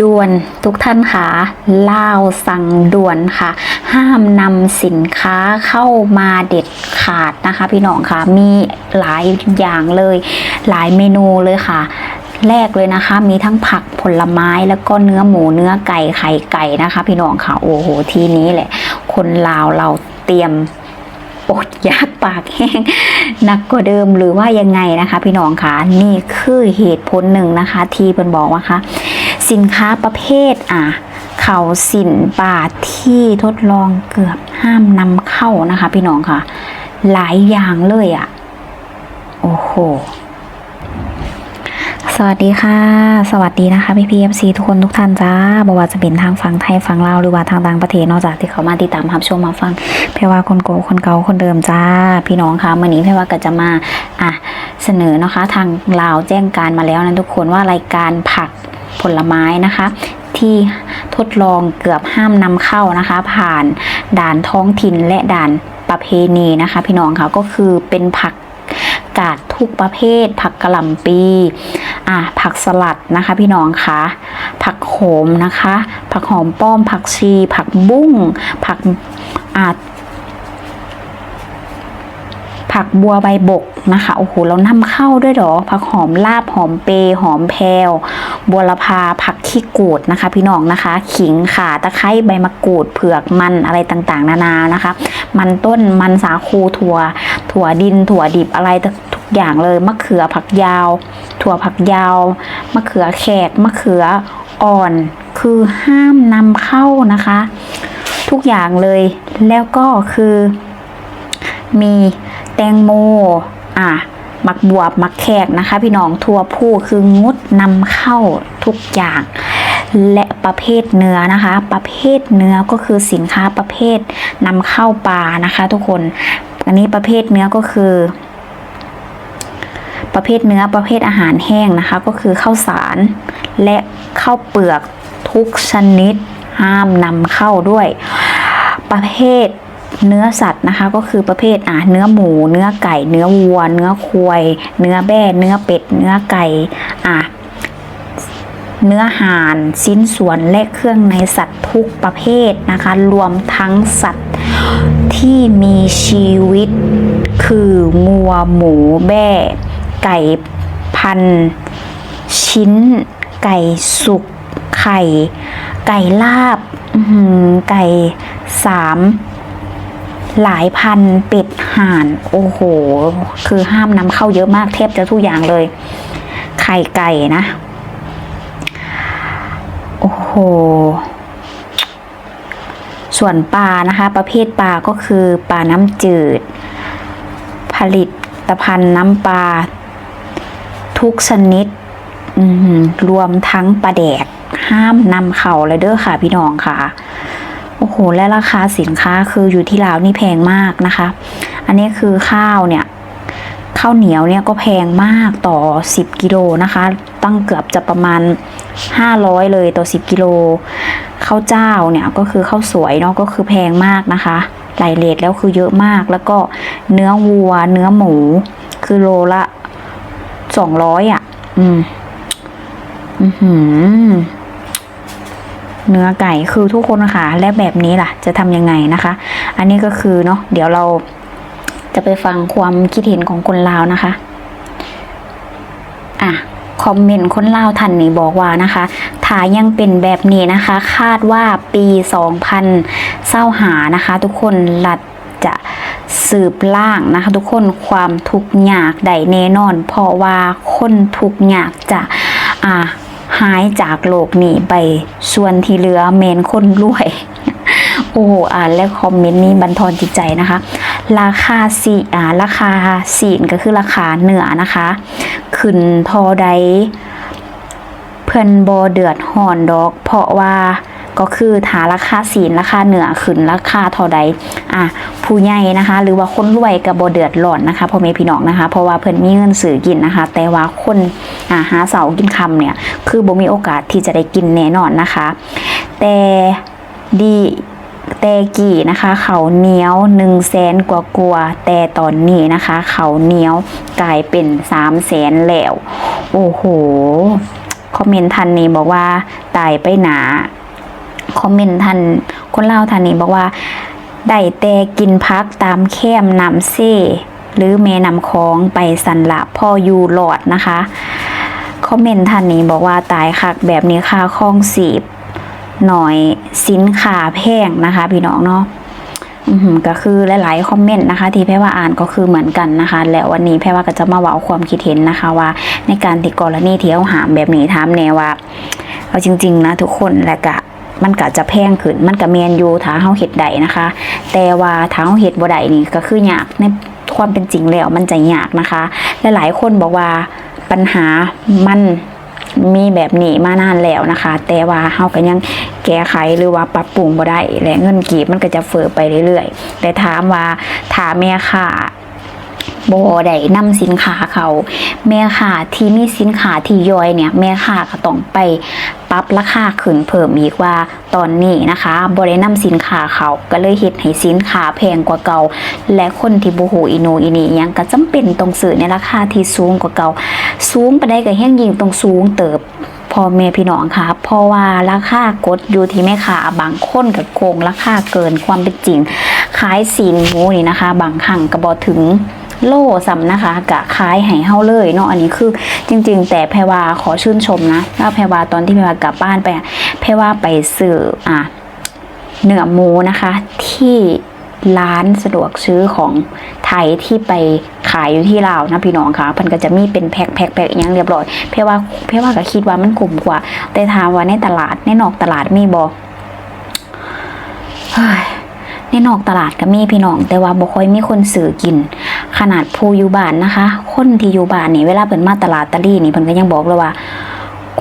ด่วนทุกท่านค่ะล่าวสั่งด่วนค่ะ ห้ามนำสินค้าเข้ามาเด็ดขาดนะคะ พี่น้องค่ะมีหลายอย่างเลย หลายเมนูเลยค่ะ แรกเลยนะคะ มีทั้งผักผลไม้แล้วก็เนื้อหมูเนื้อไก่ไข่ไก่นะคะ พี่น้องค่ะโอ้โหทีนี้แหละ คนลาวเราเตรียมอดอยากปากแห้งหนักกว่าเดิมหรือว่ายังไงนะคะ พี่น้องคะนี่คือเหตุผลหนึ่งนะคะ ที่เป็นบอกว่าคะ สินค้าประเภทอะเขาสินบาทที่ทดลองเกือบห้ามนำเข้านะคะ พี่น้องค่ะ หลายอย่างเลยอะ โอ้โห สวัสดีค่ะ สวัสดีนะคะพี่พีเอฟซีทุกคนทุกท่านจ้าบอกว่าจะเป็นทางฝั่งไทยฝั่งลาวหรือว่าทางต่างประเทศนอกจากที่เขามาติดตามรับชมมาฟังเพรว่าคนโกคนเก่าคนเดิมจ้า พี่น้องคะเมื่อนี้เพรว่าก็จะมาอะเสนอนะคะ ทางลาวแจ้งการมาแล้วนะทุกคนว่ารายการผัก ผลไม้นะคะ ที่ทดลองเกือบห้ามนำเข้านะคะ ผ่านด่านท้องถิ่นและด่านประเพณีนะคะ พี่น้องค่ะก็คือเป็นผักกาดทุกประเภท ผักกระหล่ำปีอะผักสลัดนะคะ พี่น้องคะผักโขมนะคะ ผักหอมป้อม ผักชี ผักบุ้งผักอะผักบัวใบบกนะคะโอ้โหเรานำเข้าด้วยเหรอผักหอมลาบหอมเปยหอมแพรว บัวลพาผักขี้กูดนะคะ พี่น้องนะคะ ขิงข่าตะไคร้ใบมะกรูดเผือกมันอะไรต่างๆ นานานะคะ มันต้นมันสาคูถั่ว ถั่วดิน ถั่วดิบอะไรทุกอย่างเลยมะเขือผักยาว ถั่วผักยาวมะเขือแขกมะเขืออ่อนคือห้ามนำเข้านะคะ ทุกอย่างเลยแล้วก็คือ มีแตงโมอะ มักบวบมักแขกนะคะ พี่น้องทั่วผู้คืองดนำเข้าทุกอย่าง และประเภทเนื้อนะคะ ประเภทเนื้อก็คือสินค้าประเภทนำเข้าปลานะคะ ทุกคนอันนี้ประเภทเนื้อก็คือ ประเภทเนื้อประเภทอาหารแห้งนะคะ ก็คือข้าวสาร และข้าวเปลือกทุกชนิดห้ามนำเข้าด้วย ประเภท เนื้อสัตว์นะคะก็คือประเภทอะเนื้อหมู เนื้อไก่ เนื้อวัว เนื้อควายเนื้อแบ่เนื้อเป็ด เนื้อไก่อะเนื้อห่านสิ้นส่วนและเครื่องในสัตว์ทุกประเภทนะคะ รวมทั้งสัตว์ที่มีชีวิต คืองัวหมูแบ่ไก่พัน ชิ้น ไก่สุกไข่ ไก่ลาบไก่สาม หลายพันเป็ดห่าน โอ้โห คือห้ามนำเข้าเยอะมากเทบจะทุกอย่างเลย ไข่ไก่นะ โอ้โห ส่วนปลานะคะ ประเภทปลาก็คือปลาน้ำจืด ผลิตภัณฑ์น้ำปลาทุกชนิดรวมทั้งปลาแดก ห้ามนำเข่าเลยเด้อค่ะพี่น้องค่ะ โอ้โห และราคาสินค้าคืออยู่ที่ลาวนี่แพงมากนะคะ อันนี้คือข้าวเนี่ย ข้าวเหนียวเนี่ยก็แพงมากต่อ 10 กิโลนะคะ ตั้งเกือบจะประมาณ 500 เลยต่อ 10 กิโล ข้าวเจ้าเนี่ยก็คือข้าวสวยเนาะก็คือแพงมากนะคะหลายเลทแล้วคือเยอะมาก แล้วก็เนื้อวัว เนื้อหมู คือโลละ 200 อะ อืม อือหือ เนื้อไก่คือทุกคนค่ะและแบบนี้ล่ะ จะทำยังไงนะคะ อันนี้ก็คือเนาะเดี๋ยวเราจะไปฟังความคิดเห็นของคนลาวนะคะอะคอมเมนต์คนลาวท่านนี้บอกว่านะคะถ้ายังเป็นแบบนี้นะคะ คาดว่าปี2000เศร้าหานะคะ ทุกคนรัฐจะสืบล่างนะคะ ทุกคนความทุกข์ยากใดแน่นอน เพราะว่าคนทุกข์ยากจะอ่า หายจากโลกนี้ไปส่วนที่เหลือเมนคนรวย โอ้อ่านและคอมเมนต์นี้บันทอนจิตใจนะคะ ราคาสีอ่าราคาสีนก็คือราคาเหนือนะคะ ขึ้นทอใดเพิ่นบอเดือดห่อนดอก เพราะว่า ก็คือถาราคาศีลราคาเหนือขึ้นราคาเท่าใดอะผู้ใหญ่นะคะ หรือว่าคนรวยกับบเดือดร้อนนะคะพ่อแม่พี่น้องนะคะ เพราะว่าเพิ่นมีเงินซื้อกินนะคะ แต่ว่าคนอ่าหาเสากินคำเนี่ย คือบ่มีโอกาสที่จะได้กินแน่นอนนะคะ แต่ดีแต่กี่นะคะเขาเหนียวหนึ่งแสนกว่ากว่าๆแต่ตอนนี้นะคะ เขาเหนียวกลายเป็นสามแสนแล้ว โอ้โห คอมเมนต์ทันนี้บอกว่าตายไปหนา คอมเมนต์ทันคนเล่าวทันนี้บอกว่าได้แต่กินพักตามแคมนำเซ่หรือเมนำคองไปสันละพ่ออยู่หลอดนะคะคอมเมนต์ท่านนี้บอกว่าตายคักแบบนี้ค่าคลองสีบหน่อยสินค้าแพงนะคะ พี่น้องเนาะอือหือก็คือหลายๆคอมเมนต์นะคะ ที่แพรว่าอ่านก็คือเหมือนกันนะคะ แล้ววันนี้แพรว่าก็จะมาเว้าความคิดเห็นนะคะว่า ในการติกรณีเที่เขาหามแบบนี้ถามแนวว่าเอาจริง ๆ นะทุกคนและกะ มันก็จะแพงขึ้น มันก็แมนอยู่ถ้าเฮาเฮ็ดได้นะคะ แต่ว่าถ้าเฮาเฮ็ดบ่ได้นี่ก็คือยากในความเป็นจริงแล้วมันจะยากนะคะ และหลายคนบอกว่าปัญหามันมีแบบนี้มานานแล้วนะคะ แต่ว่าเฮาก็ยังแก้ไขหรือว่าปรับปรุงบ่ได้และเงินกีบมันก็จะเฟ้อไปเรื่อยๆ แต่ถามว่าถ้าแม่ค้า บได้นำสินค้าเขา แม่ค้าที่มีสินค้าที่ย่อยเนี่ยแม่ค้าก็ต้องไปปรับราคาขึ้นเพิ่มอีกว่าตอนนี้นะคะบได้นำสินค้าเขาก็เลยเฮ็ดให้สินค้าแพงกว่าเก่า และคนที่บ่ฮู้อีโหนอีนี่ยังก็จำเป็นต้องซื้อในราคาที่สูงกว่าเก่า สูงไปได้ก็แฮงยิ่งต้องสูงเติบพ่อแม่พี่น้องค่ะเพราะว่าราคากดอยู่ที่แม่ค้าบางคนก็โกงราคาเกินความเป็นจริง ขายสีนหมูนี่นะคะ บางครั้งก็บ่ถึง โล่ซ้ำนะคะกะคล้ายให้เฮาเลยเนาะอันนี้คือจริง ๆ แต่แพรวาขอชื่นชมนะว่าแพรวาตอนที่แพรวากลับบ้านไปอะแพรวาไปซื้ออะเนื้อหมูนะคะ ที่ร้านสะดวกซื้อของไทยที่ไปขายอยู่ที่ลาวนะพี่น้องค่ะมันก็จะมีเป็นแพ็คแพ็คแพ็คอย่างเรียบร้อยแพรว่าแพรว่าก็คิดว่ามันกลุ่มกว่า แต่ถามว่าในตลาดในนอกตลาดมีบ่เฮ้ยในนอกตลาดก็มีพี่น้อง แต่ว่าบ่ค่อยมีคนซื้อกิน ขนาดผู้อยู่บ้านนะคะ คนที่อยู่บ้านนี่เวลาเพิ่นมาตลาดตะลี่นี่เพิ่นก็ยังบอกเลยว่า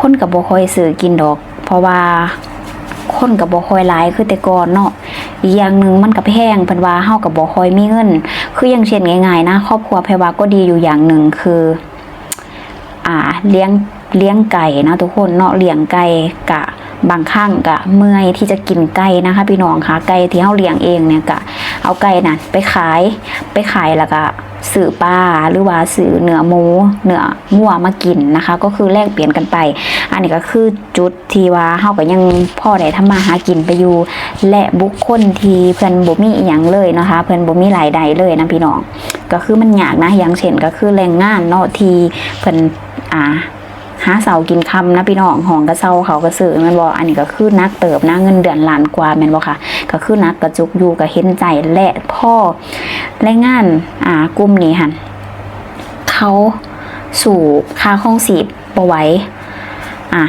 คนก็บ่ค่อยซื้อกินดอก เพราะว่าคนก็บ่ค่อยหลายคือแต่ก่อนเนาะอีกอย่างหนึ่งมันก็แพงเพิ่นว่าเฮาก็บ่ค่อยมีเงิน คืออย่างเช่นง่ายๆนะครอบครัวแพรว่าก็ดีอยู่อย่างหนึ่งคือ อ่าเลี้ยงเลี้ยงไก่นะทุกคนเนาะเลี้ยงไก่กะบางครั้งกะเมื่อยที่จะกินไก่นะคะ พี่น้องค่ะไก่ที่เฮาเลี้ยงเองเนี่ยกะเอาไก่น่ะไปขายไปขายแล้วก็ สื่อปลาหรือว่าสื่อเนื้อหมูเนื้องัวมากินนะคะ ก็คือแลกเปลี่ยนกันไป อันนี้ก็คือจุดที่ว่าเฮาก็ยังพ่อได้ทำมาหากินไปอยู่ และบุคคลที่เพื่อนบ่มีอีหยังเลยนะคะ เพื่อนบ่มีรายได้เลยนะพี่น้องก็คือมันยากนะอย่างเช่นก็คือแรงงานเนาะที่เพื่อนอ่า หาเสากินคำนะพี่น้องห้องก็เซาเขาก็ซื้อมันบอกอันนี้ก็คือนักเติบนะเงินเดือนล้านกว่าแม่นบ่ค่ะ ก็คือนักกระจุกอยู่กับเห็นใจและพ่อแรงงานอ่ากลุ่มนี้หันเขาสู่ค่าข้องสีบบ่ไว้อะ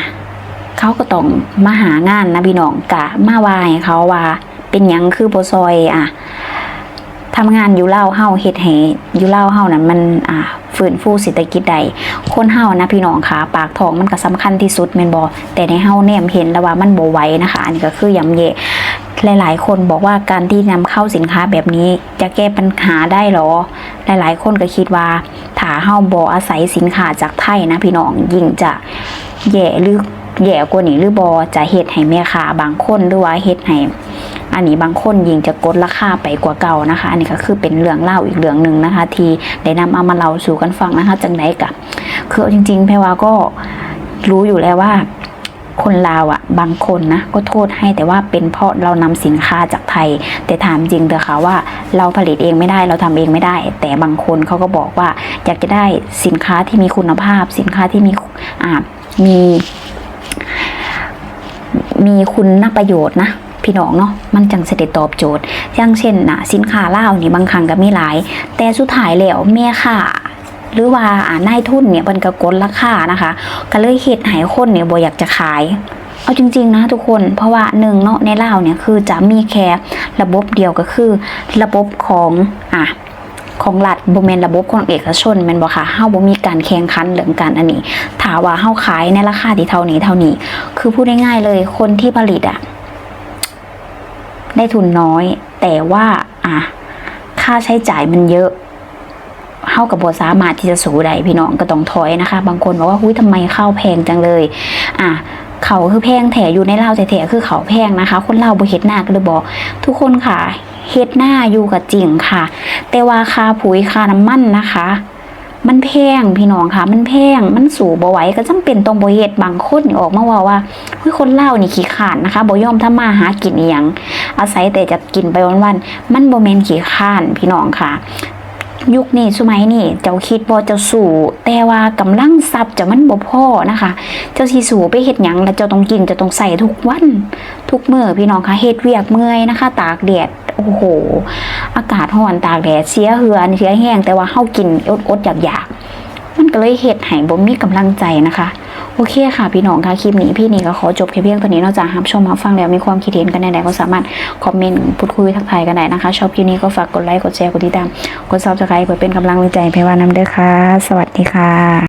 เขาก็ต้องมาหางานนะพี่น้องกะมาวายเขาว่าเป็นยังคือโบซอยอะทำงานอยู่เล่าเฮาเฮ็ดให้อยู่เล่าเฮานั้นมันอ่า ฟื้นฟูเศรษฐกิจใด คนเฮานะพี่น้องค่ะ ปากท้องมันก็สำคัญที่สุดแม่นบ่แต่ในเฮาแนมเห็นแล้วว่ามันบ่ไหวนะคะ อันนี้ก็คือยำเยะหลาย ๆ คนบอกว่าการที่นำเข้าสินค้าแบบนี้จะแก้ปัญหาได้หรอ หลาย ๆ คนก็คิดว่าถ้าเฮาบ่อาศัยสินค้าจากไทยนะพี่น้องยิ่งจะแย่หรือแย่กว่านี้หรือบ่จะเฮ็ดให้แม่ค้าบางคนหรือว่าเฮ็ดให้ อันนี้บางคนยิงจะกดราคาไปกว่าเก่านะคะ อันนี้ก็คือเป็นเรื่องเล่าอีกเรื่องหนึ่งนะคะ ที่ได้นำเอามาเล่าสู่กันฟังนะคะจังไหนกะคือจริง ๆแพรว่าก็รู้อยู่แล้วว่าคนลาวอะบางคนนะก็โทษให้แต่ว่าเป็นเพราะเรานำสินค้าจากไทย แต่ถามจริงเถอะค่ะว่าเราผลิตเองไม่ได้เราทำเองไม่ได้ แต่บางคนเขาก็บอกว่าอยากจะได้สินค้าที่มีคุณภาพ สินค้าที่มีอ่ามี มีคุณนประโยชน์นะ พี่น้องเนาะมันจังเสด็จตอบโจทย์ อย่างเช่นนะสินค้าเล่านี่บางครั้งก็มีหลาย แต่สุดท้ายแล้วแม่ค่ะหรือว่าอ่านายทุนเนี่ยมันก็กดราคานะคะ ก็เลยเฮ็ดให้คนเนี่ยบ่อยากจะขายเอาจริง ๆ นะทุกคนเพราะว่าหนึ่งเนาะในเลาเนี่ยคือจะมีแค่ระบบเดียวก็คือ ระบบของอะของรัฐบ่แมนระบบของเอกชนแมนบ่ค่ะเฮาบ่มีการแข่งขันเรื่องการอันนี้ถ้าว่าเฮาขายในราคาที่เท่านี้เท่านี้ คือพูดง่ายๆเลยคนที่ผลิตอะ ได้ทุนน้อย แต่ว่าอะค่าใช้จ่ายมันเยอะเท่ากับบสามารถที่จะสูได้พี่น้องก็ต้องถอยนะคะ บางคนบอกว่าหุ้ยทำไมข้าวแพงจังเลย อะเขาคือแพงแถอยู่ในเล่าวแถคือเขาแพงนะคะ คนเล่าบเฮ็ดหน้าก็เลยบอก ทุกคนค่ะเฮ็ดหน้าอยู่กับจริงค่ะ แต่ว่าค่าปุ๋ยค่าน้ำมันนะคะ มันแพงพี่น้องค่ะ มันแพงมันสู่บ่ไหวก็จำเป็นต้องบ่เฮ็ดบางคนออกมาว่าว่าเฮ้ยคนเล่านี่ขี้ขาดนะคะบ่ยอมทำมาหากินอีหยังอาศัยแต่จะกินไปวันๆมันบ่แม่นขี้ข้านพี่น้องค่ะ ยุคนี้สมัยนี้เจ้าคิดบ่เจ้าสู่ แต่ว่ากำลังทรัพย์จะมันบ่พอนะคะ เจ้าสิสู่ไปเฮ็ดหยังแล้วเจ้าต้องกินจะต้องใส่ทุกวัน ทุกมื้อพี่น้องคะเฮ็ดเวียกเมื่อยนะคะ ตากแดดโอ้โห อากาศร้อนตากแดดเสียเหือนเสียแห้งแต่ว่าเฮากินอดอดๆอยากๆมันก็เลยเฮ็ดให้บ่มีกำลังใจนะคะ โอเคค่ะพี่น้องค่ะคลิปนี้พี่นี่ก็ขอจบแค่เพียงเท่านี้นอกจากรับชมรับฟังแล้วมีความคิดเห็นกันใดๆก็สามารถคอมเมนต์พูดคุยทักทายกันได้นะคะชอบคลิปนี้ก็ฝากกดไลค์กดแชร์กดติดตามกดซับสไครต์เพื่อเป็นกำลังใจให้เพว่าน้ำเด้อค่ะ สวัสดีค่ะ